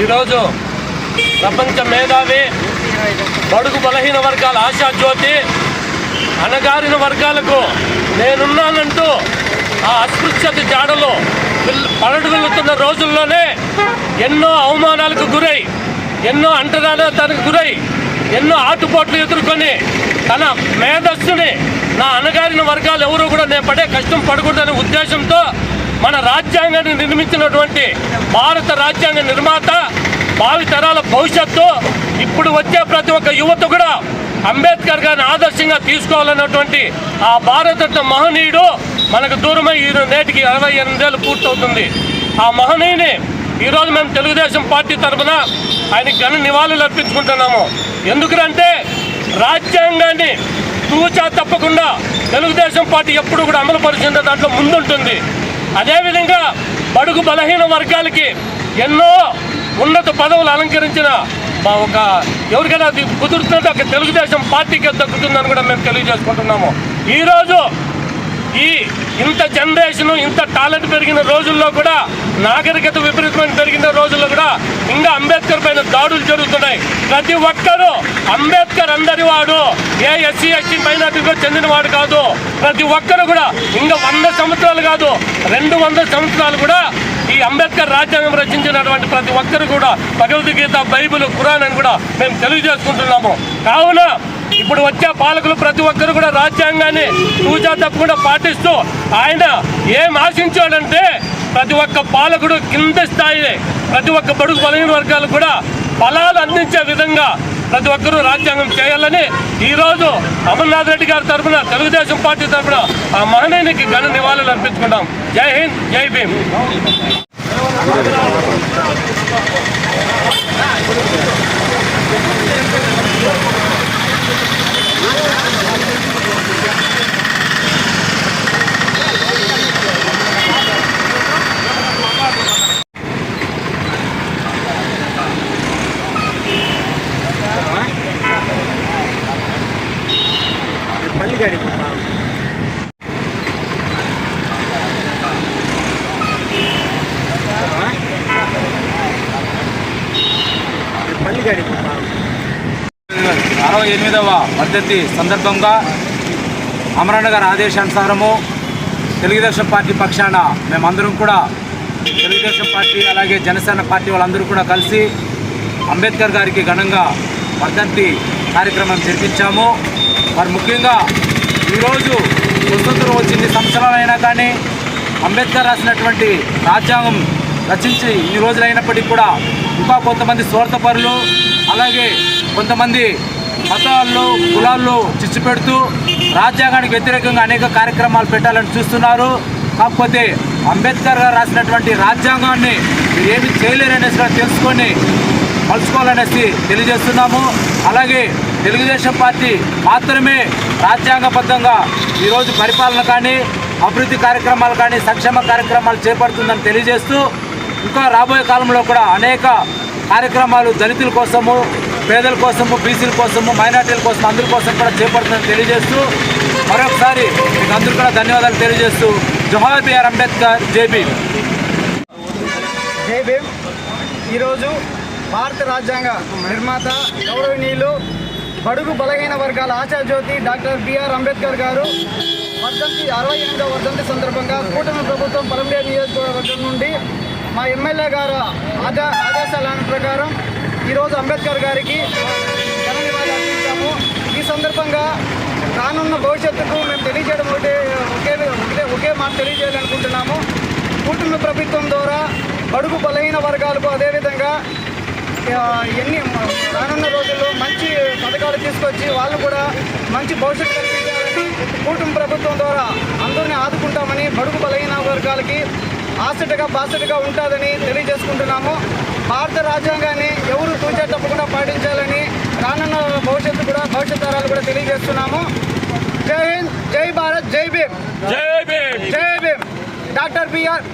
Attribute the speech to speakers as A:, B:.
A: ఈరోజు ప్రపంచ మేధావి బడుగు బలహీన వర్గాల ఆశాజ్యోతి అణగారిన వర్గాలకు నేనున్నానంటూ ఆ అస్పృశ్యత జాడలో పిల్ల- పడగలుగుతున్న రోజుల్లోనే ఎన్నో అవమానాలకు గురై ఎన్నో అంటరానితనకు గురై ఎన్నో ఆటుపోట్లు ఎదుర్కొని తన మేధస్సుని నా అణగారిన వర్గాలు ఎవరు కూడా నేను పడే కష్టం పడకూడదనే ఉద్దేశంతో మన రాజ్యాంగాన్ని నిర్మించినటువంటి భారత రాజ్యాంగ నిర్మాత భావి తరాల భవిష్యత్తు ఇప్పుడు వచ్చే ప్రతి ఒక్క యువత కూడా అంబేద్కర్ గారిని ఆదర్శంగా తీసుకోవాలన్నటువంటి ఆ భారతరత్న మహనీయుడు మనకు దూరమై ఈ నేటికి అరవై ఎనిమిదేళ్ళు పూర్తవుతుంది. ఆ మహనీయుని ఈరోజు మేము తెలుగుదేశం పార్టీ తరఫున ఆయన ఘన నివాళులు అర్పించుకుంటున్నాము. ఎందుకంటే రాజ్యాంగాన్ని తూచా తప్పకుండా తెలుగుదేశం పార్టీ ఎప్పుడు కూడా అమలుపరిచిన దాంట్లో ముందుంటుంది. అదేవిధంగా బడుగు బలహీన వర్గాలకి ఎన్నో ఉన్నత పదవులు అలంకరించిన మా ఒక ఎవరికైనా అది ఒక తెలుగుదేశం పార్టీకి దక్కుతుందని కూడా మేము తెలియజేసుకుంటున్నాము. ఈరోజు ఈ ఇంత జనరేషన్ ఇంత టాలెంట్ పెరిగిన రోజుల్లో కూడా నాగరికత విపరీతమైన పెరిగిన రోజుల్లో కూడా ఇంకా అంబేద్కర్ పైన దాడులు జరుగుతున్నాయి. ప్రతి ఒక్కరూ అంబేద్కర్ అందరి వాడు ఏ ఎస్సీ ఎస్టీ మైనార్టీకి చెందిన వాడు కాదు. ప్రతి ఒక్కరు కూడా ఇంకా వంద సంవత్సరాలు కాదు రెండు వందల సంవత్సరాలు కూడా ఈ అంబేద్కర్ రాజ్యాంగం రచించినటువంటి ప్రతి ఒక్కరు కూడా భగవద్గీత బైబిల్ ఖురాన్ అని కూడా మేము తెలియజేసుకుంటున్నాము. కావున ఇప్పుడు వచ్చే పాలకులు ప్రతి ఒక్కరు కూడా రాజ్యాంగాన్ని పూజా తప్పకుండా పాటిస్తూ ఆయన ఏం ఆశించాడంటే ప్రతి ఒక్క పాలకుడు కింద స్థాయి ప్రతి ఒక్క బడుగు బలహీన వర్గాలు కూడా ఫలాలు అందించే విధంగా ప్రతి ఒక్కరూ రాజ్యాంగం చేయాలని ఈరోజు అమర్నాథ్ రెడ్డి గారి తరఫున తెలుగుదేశం పార్టీ తరఫున ఆ మహనీయునికి ఘన నివాళులు అర్పించుకుంటాం జై హింద్ జై భీమ్.
B: వచ్చాడు
C: అరవై ఎనిమిదవ వర్ధంతి సందర్భంగా అమరణ గారి ఆదేశానుసారము తెలుగుదేశం పార్టీ పక్షాన మేమందరం కూడా తెలుగుదేశం పార్టీ అలాగే జనసేన పార్టీ వాళ్ళందరూ కూడా కలిసి అంబేద్కర్ గారికి ఘనంగా వర్ధంతి కార్యక్రమం జరిపించాము. మరి ముఖ్యంగా ఈరోజు స్వతంత్రం వచ్చింది. సంవత్సరాలైనా కానీ అంబేద్కర్ రాసినటువంటి రాజ్యాంగం రచించి ఇన్ని రోజులు అయినప్పటికీ కూడా ఇంకా కొంతమంది స్వార్థపరులు అలాగే కొంతమంది మతాల్లో కులాల్లో చిచ్చు పెడుతూ రాజ్యాంగానికి వ్యతిరేకంగా అనేక కార్యక్రమాలు పెట్టాలని చూస్తున్నారు. కాకపోతే అంబేద్కర్ గారు రాసినటువంటి రాజ్యాంగాన్ని ఏమి చేయలేరనేసి తెలుసుకొని మలుచుకోవాలనేసి తెలియజేస్తున్నాము. అలాగే తెలుగుదేశం పార్టీ మాత్రమే రాజ్యాంగబద్ధంగా ఈరోజు పరిపాలన కానీ అభివృద్ధి కార్యక్రమాలు కానీ సంక్షేమ కార్యక్రమాలు చేపడుతుందని తెలియజేస్తూ ఇంకా రాబోయే కాలంలో కూడా అనేక కార్యక్రమాలు దళితుల కోసము పేదల కోసము బీసీల కోసము మైనార్టీల కోసం అందరి కోసం కూడా చేపడుతుందని తెలియజేస్తూ మరొకసారి మీకు అందరూ కూడా ధన్యవాదాలు తెలియజేస్తూ జవహర్ బిఆర్ అంబేద్కర్ జేబీ
B: జై భీమ్. ఈరోజు భారత రాజ్యాంగ నిర్మాత గౌరవనీయులు బడుగు బలహీన వర్గాల ఆశాజ్యోతి డాక్టర్ బిఆర్ అంబేద్కర్ గారు వర్ధంతి అరవై ఎనిమిదవ వర్ధంతి సందర్భంగా కూటమి ప్రభుత్వం పలమనేరు నియోజకవర్గం నుండి మా ఎమ్మెల్యే గారు ఆదా ఆదేశాల ప్రకారం ఈరోజు అంబేద్కర్ గారికి ఘన ఈ సందర్భంగా రానున్న భవిష్యత్తుకు మేము తెలియజేయడం ఒకటే ఒకే ఒకే ఒకే మాట తెలియజేయాలనుకుంటున్నాము. కూటమి ప్రభుత్వం ద్వారా బడుగు బలహీన వర్గాలకు అదేవిధంగా ఎన్ని రానున్న రోజుల్లో మంచి పథకాలు తీసుకొచ్చి వాళ్ళు కూడా మంచి భవిష్యత్తు కల్పించాలని కూటమి ప్రభుత్వం ద్వారా అందరినీ ఆదుకుంటామని బడుగు బలహీన వర్గాలకి ఆసటగా బాసటగా ఉంటుందని తెలియజేసుకుంటున్నాము. భారత రాజ్యాంగాన్ని ఎవరు తూచే తప్పకుండా పాటించాలని రానున్న భవిష్యత్తు కూడా భవిష్యత్ తరాలు కూడా తెలియజేస్తున్నాము. జై హింద్ జై భారత్ జై భీమ్.
A: జై భీమ్.
B: జై భీమ్. Doctor BR.